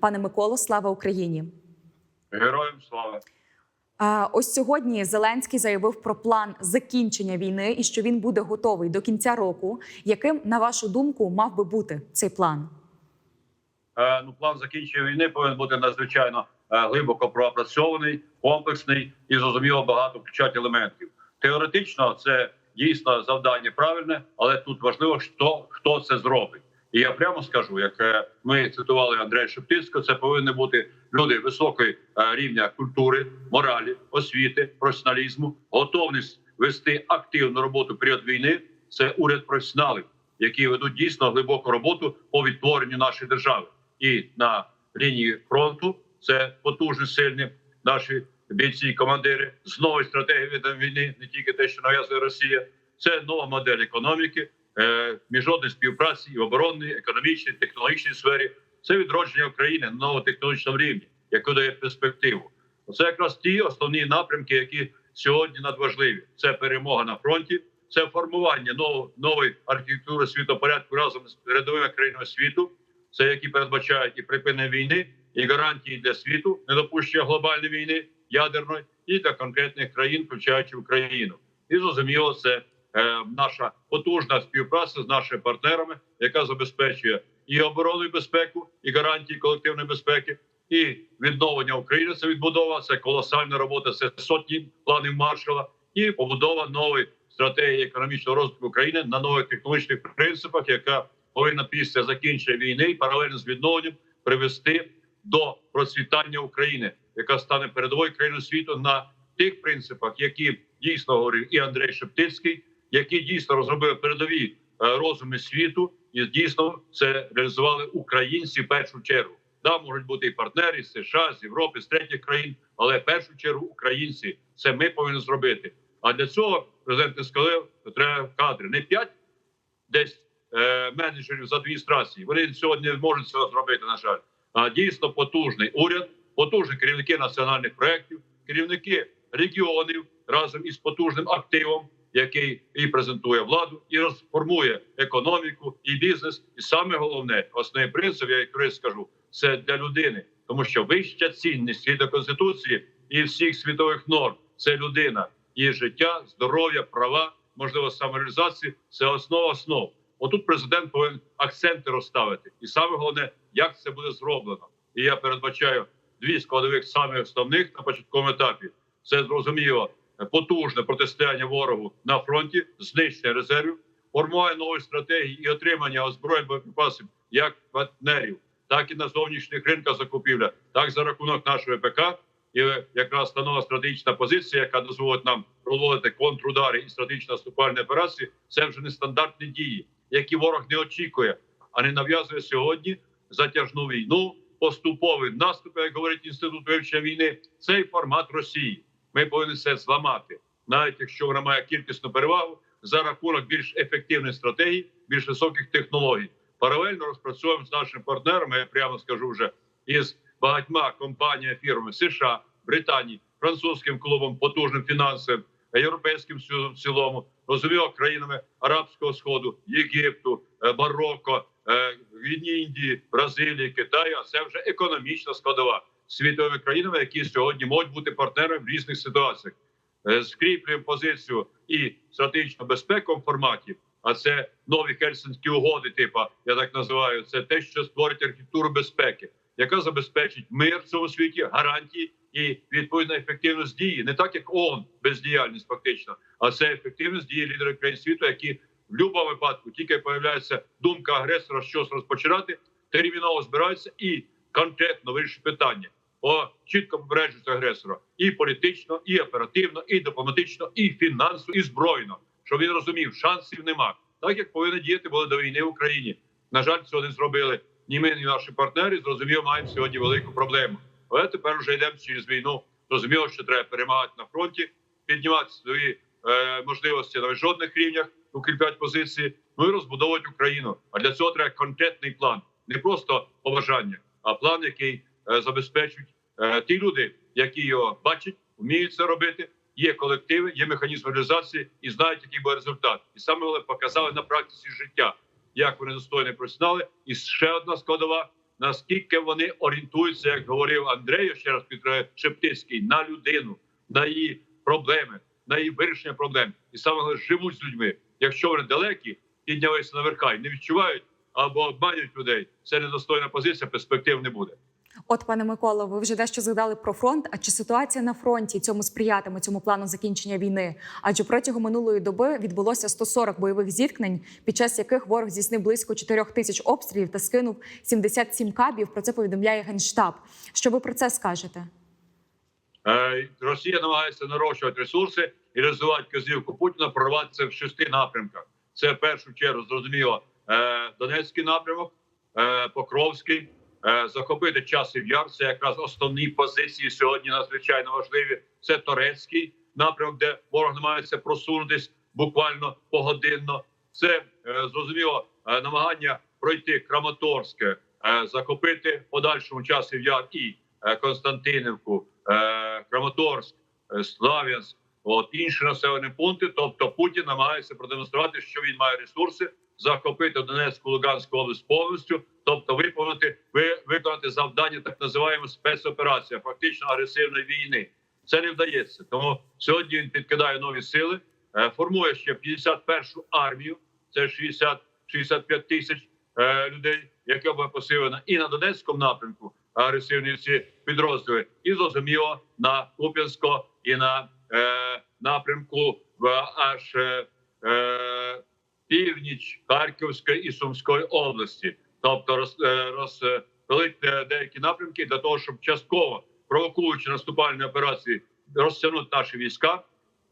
Пане Миколо, слава Україні! Героям слава. Ось сьогодні Зеленський заявив про план закінчення війни і що він буде готовий до кінця року. Яким, на вашу думку, мав би бути цей план? Е, Ну, план закінчення війни повинен бути надзвичайно е, глибоко пропрацьований, комплексний і зрозуміло багато включати елементів. Теоретично це дійсно завдання правильне, але тут важливо, хто, хто це зробить. І я прямо скажу, як е, ми цитували Андрея Шептицького, це повинні бути люди високої е, рівня культури, моралі, освіти, професіоналізму, готовність вести активну роботу період війни. Це уряд професіоналів, які ведуть дійсно глибоку роботу по відтворенню нашої держави. І на лінії фронту це потужні сильні наші бійці, і командири з новою стратегією ведення війни, не тільки те, що нав'язує Росія. Це нова модель економіки, міжнародної співпраці і в оборонній, економічній, технологічній сфері. Це відродження України на новотехнологічному рівні, яке дає перспективу. Це якраз ті основні напрямки, які сьогодні надважливі. Це перемога на фронті, це формування нової, архітектури світопорядку разом з передовими країнами світу. Це які передбачають і припинення війни, і гарантії для світу, недопущення глобальної війни ядерної і для конкретних країн, включаючи Україну. І зрозуміло, це е, наша потужна співпраця з нашими партнерами, яка забезпечує і оборону, і безпеку, і гарантії колективної безпеки, і відновлення України. Це відбудова, це колосальна робота. Це сотні планів маршала і побудова нової стратегії економічного розвитку України на нових технологічних принципах, яка повинна після закінчення війни паралельно з відновленням привести до процвітання України, яка стане передовою країною світу на тих принципах, які дійсно говорив і Андрей Шептицький, які дійсно розробили передові е, розуми світу, і дійсно це реалізували українці в першу чергу. Да, можуть бути і партнери з США, з Європи, з третіх країн, але в першу чергу українці це ми повинні зробити. А для цього президент не сказав, що треба кадри не п'ять десь е, менеджерів з адміністрації. Вони сьогодні не можуть цього зробити. На жаль, а дійсно потужний уряд, потужні керівники національних проєктів, керівники регіонів разом із потужним активом, який і презентує владу, і розформує економіку і бізнес. І саме головне, основний принцип, я якраз скажу, це для людини, тому що вища цінність згідно конституції і всіх світових норм це людина, її життя, здоров'я, права, можливо, самореалізації це основа основ. Отут президент повинен акценти розставити, і саме головне, як це буде зроблено. І я передбачаю дві складових самих основних на початковому етапі. Це зрозуміло потужне протистояння ворогу на фронті, знищення резервів, формування нової стратегії і отримання озброєнь боєприпасів як партнерів, так і на зовнішніх ринках закупівля, так за рахунок нашого ВПК. І якраз та нова стратегічна позиція, яка дозволить нам проводити контрудари і стратегічно наступальні операції, це вже не стандартні дії, які ворог не очікує, а не нав'язує сьогодні затяжну війну, поступовий наступ, як говорить інститут вивчення війни. Цей формат Росії. Ми повинні це зламати, навіть якщо вона має кількісну перевагу за рахунок більш ефективних стратегій, більш високих технологій. Паралельно розпрацьовуємо з нашими партнерами. Я прямо скажу вже із багатьма компаніями фірмами США, Британії, французьким клубом, потужним фінансовим, європейським союзом в цілому, розуміло країнами Арабського Сходу, Єгипту, е, Марокко, е, Індії, Бразилії, Китаю. А це вже економічна складова світовими країнами, які сьогодні можуть бути партнерами в різних ситуаціях. Е, Скріплюємо позицію і стратегічну безпеку в форматі. А це нові хельсинські угоди, типу, я так називаю. Це те, що створить архітектуру безпеки, яка забезпечить мир в цьому світі, гарантії і відповідна ефективність дії, не так як ООН, бездіяльність фактично, а це ефективність дії лідерів країн світу, які в будь-якому випадку тільки появляється думка агресора щось розпочинати, терміново збираються і конкретно вирішують питання. О, чітко попереджують агресора і політично, і оперативно, і дипломатично, і фінансово, і збройно. Щоб він розумів, шансів нема. Так як повинні діяти були до війни в Україні. На жаль, цього не зробили ні ми, ні наші партнери. Зрозуміло, маємо сьогодні велику проблему. Але тепер вже йдемо через війну. Зрозуміло, що треба перемагати на фронті, піднімати свої е, можливості на жодних рівнях, укріпляти позиції, ну і розбудовувати Україну. А для цього треба конкретний план, не просто побажання, а план, який забезпечують е, ті люди, які його бачать, вміють це робити. Є колективи, є механізм реалізації і знають, який буде результат. І саме головне показали на практиці життя, як вони достойні професіонали. І ще одна складова наскільки вони орієнтуються, як говорив Андрей, ще раз підтримую, Шептицький, на людину, на її проблеми, на її вирішення проблем, і саме живуть з людьми. Якщо вони далекі, піднялися наверха і не відчувають або обманюють людей, це недостойна позиція, перспектив не буде. От, пане Миколо, ви вже дещо згадали про фронт. А чи ситуація на фронті цьому сприятиме цьому плану закінчення війни? Адже протягом минулої доби відбулося 140 бойових зіткнень, під час яких ворог здійснив близько 4 тисяч обстрілів та скинув 77 кабів. Про це повідомляє генштаб. Що ви про це скажете? Е, Росія намагається нарощувати ресурси і розвивати казівку Путіна, прорватися в шести напрямках. Це в першу чергу зрозуміло е, Донецький напрямок, е, Покровський, захопити часів яр. Це якраз основні позиції сьогодні надзвичайно важливі. Це Торецький напрямок, де ворог намагається просунутись буквально погодинно. Це е, зрозуміло е, намагання пройти Краматорське, е, захопити подальшому часів яр і е, Константинівку, е, Краматорськ, е, Слав'янськ, от інші населені пункти. Тобто Путін намагається продемонструвати, що він має ресурси захопити Донецьку Луганську область повністю, тобто виконати ви, виконати завдання так називаємо спецоперація, фактично агресивної війни. Це не вдається. Тому сьогодні він підкидає нові сили, е, формує ще 51-шу армію. Це 60 65 тисяч е, людей, яка буде посилена і на Донецькому напрямку агресивні ці підрозділи, і зрозуміло на Куп'янську і на е, напрямку в аж е, е, північ Харківської і Сумської області, тобто роз, е, розпилити е, деякі напрямки для того, щоб частково провокуючи наступальні операції, розтягнути наші війська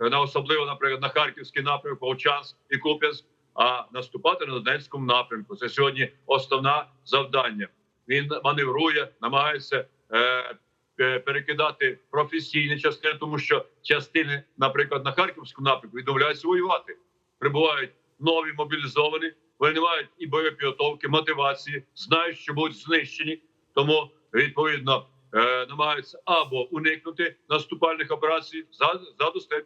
е, на особливо, наприклад, на Харківський напрямок, Волчанськ і Куп'янськ, а наступати на Донецькому напрямку. Це сьогодні основне завдання. Він маневрує, намагається е, перекидати професійні частини, тому що частини, наприклад, на Харківському напрямку відмовляються воювати. Прибувають нові мобілізовані. Вони мають і бойової підготовки, мотивації, знають, що будуть знищені. Тому відповідно е, намагаються або уникнути наступальних операцій, за- ззаду стоять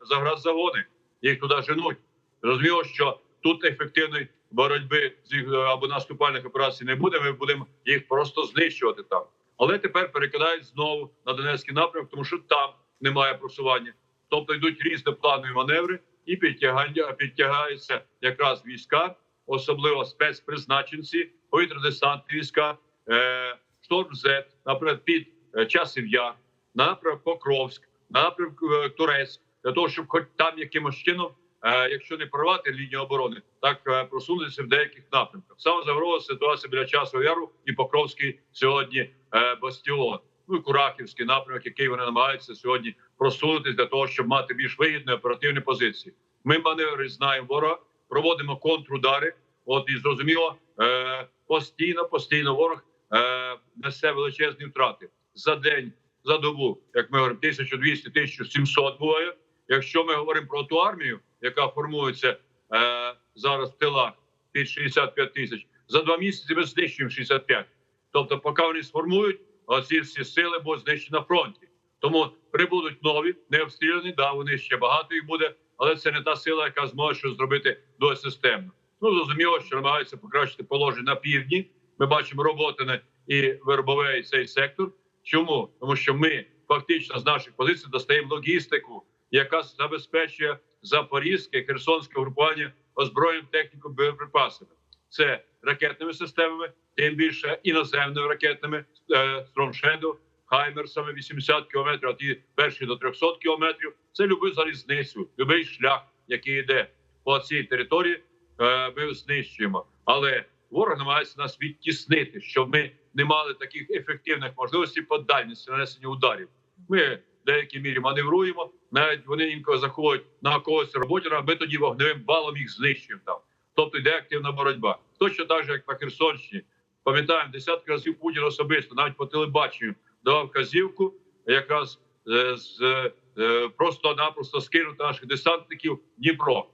заграз загони. Їх туди женуть. Розуміло, що тут ефективної боротьби з їх, е, або наступальних операцій не буде. Ми будемо їх просто знищувати там. Але тепер перекидають знову на Донецький напрямок, тому що там немає просування. Тобто йдуть різнопланові маневри і підтягаються якраз війська, особливо спецпризначенці, повітря-десантні війська, е, шторм З, наприклад, під е, часів Яр, напрямок Покровськ, напрямок е, Турецьк, для того, щоб хоч там якимось чином, якщо не прорвати лінію оборони, так просунутися в деяких напрямках. Саме загроза ситуація біля часу яру і Покровський сьогодні бастіон. Ну і Курахівський напрямок, який вони намагаються сьогодні просунутися для того, щоб мати більш вигідні оперативні позиції. Ми маневри знаємо ворога, проводимо контрудари. От і зрозуміло, е, постійно, постійно ворог е, несе величезні втрати за день, за добу, як ми говоримо, 1200-1700 буває. Якщо ми говоримо про ту армію, яка формується е, зараз в тилах під 65 тисяч, за два місяці ми знищуємо 65. Тобто, поки вони сформують, оці всі сили будуть знищені на фронті. Тому прибудуть нові, не обстріляні. Да, вони ще багато їх буде, але це не та сила, яка зможе щось зробити досить системно. Ну зрозуміло, що намагаються покращити положення на півдні. Ми бачимо роботи і вербове і цей сектор. Чому? Тому що ми фактично з наших позицій достаємо логістику, яка забезпечує запорізьке херсонське групування озброєнням техніку боєприпасами. Це ракетними системами, тим більше іноземними ракетними е, Shadow, Хаймерсами 80 кілометрів, а ті перші до 300 кілометрів. Це любий залізницю, любий шлях, який йде по цій території. е, Ми знищуємо, але ворог намагається нас відтіснити, щоб ми не мали таких ефективних можливостей по дальності нанесення ударів. Ми в деякій мірі маневруємо. Навіть вони інколи заходять на когось роботі, а ми тоді вогневим балом їх знищуємо там. Тобто йде активна боротьба. Точно так же, як на Херсонщині. Пам'ятаємо, десятки разів Путін особисто, навіть по телебаченню, давав вказівку, якраз е, з е, просто-напросто скинути наших десантників в Дніпро.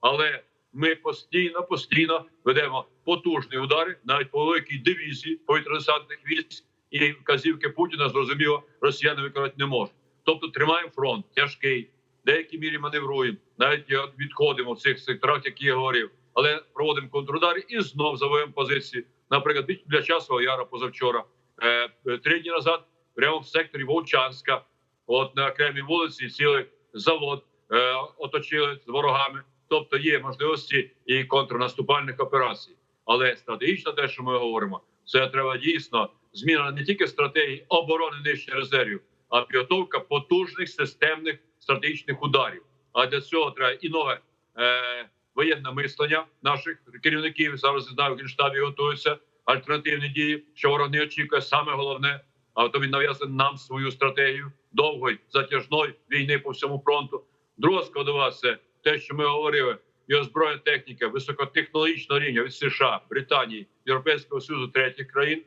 Але ми постійно, постійно ведемо потужні удари, навіть по великій дивізії повітряно-десантних військ, і вказівки Путіна зрозуміло, росіяни виконати не можуть. Тобто тримаємо фронт тяжкий, в деякій мірі маневруємо, навіть відходимо в цих секторах, які я говорив, але проводимо контрудари і знов завоюємо позиції. Наприклад, біля часового яра позавчора, е, е, три дні назад, прямо в секторі Вовчанська, от на окремій вулиці, цілий завод е, оточили з ворогами. Тобто є можливості і контрнаступальних операцій. Але стратегічно те, що ми говоримо, це треба дійсно зміна не тільки стратегії оборони нижче резервів, а підготовка потужних системних стратегічних ударів. А для цього треба і нове е, воєнне мислення наших керівників. Зараз знаю, в Генштабі готуються альтернативні дії, що ворог не очікує. Саме головне, а то він нав'язує нам свою стратегію довгої затяжної війни по всьому фронту. Друга складова це те, що ми говорили, і озброєння техніка високотехнологічного рівня від США, Британії, Європейського Союзу, третіх країн.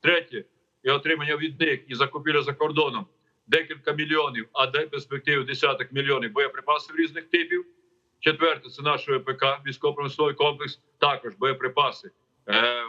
Третє і отримання від них і закупівля за кордоном декілька мільйонів, а де перспективи десяток мільйонів боєприпасів різних типів. Четверте це наш ВПК, військово-промисловий комплекс, також боєприпаси, е,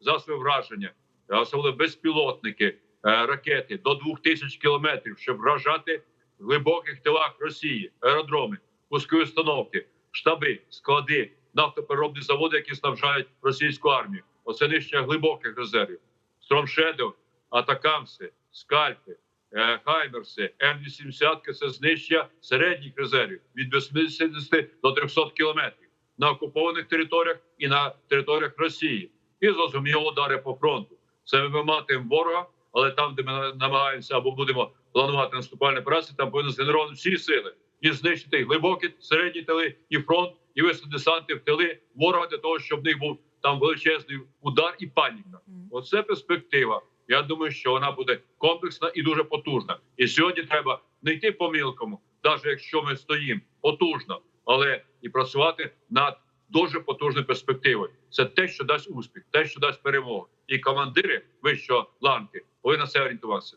засоби враження, особливо безпілотники, ракети до 2000 кілометрів, щоб вражати в глибоких тилах Росії, аеродроми, пускові установки, штаби, склади, нафтопереробні заводи, які снабжають російську армію. Оце нижче глибоких резервів. Стромшедов, Атакамси, Скальпи, е, Хаймерси, М-80 – це знищення середніх резервів від 80 до 300 кілометрів на окупованих територіях і на територіях Росії. І зрозуміло удари по фронту. Це ми виматуємо ворога, але там, де ми намагаємося або будемо планувати наступальні операції, там повинні згенеровані всі сили і знищити глибокі середні тили, і фронт, і висадити десанти в тили ворога для того, щоб в них був там величезний удар і паніка. Оце перспектива. Я думаю, що вона буде комплексна і дуже потужна. І сьогодні треба не йти помилками, навіть якщо ми стоїмо потужно, але і працювати над дуже потужною перспективою. Це те, що дасть успіх, те, що дасть перемогу. І командири вищого ланки повинні на це орієнтуватися.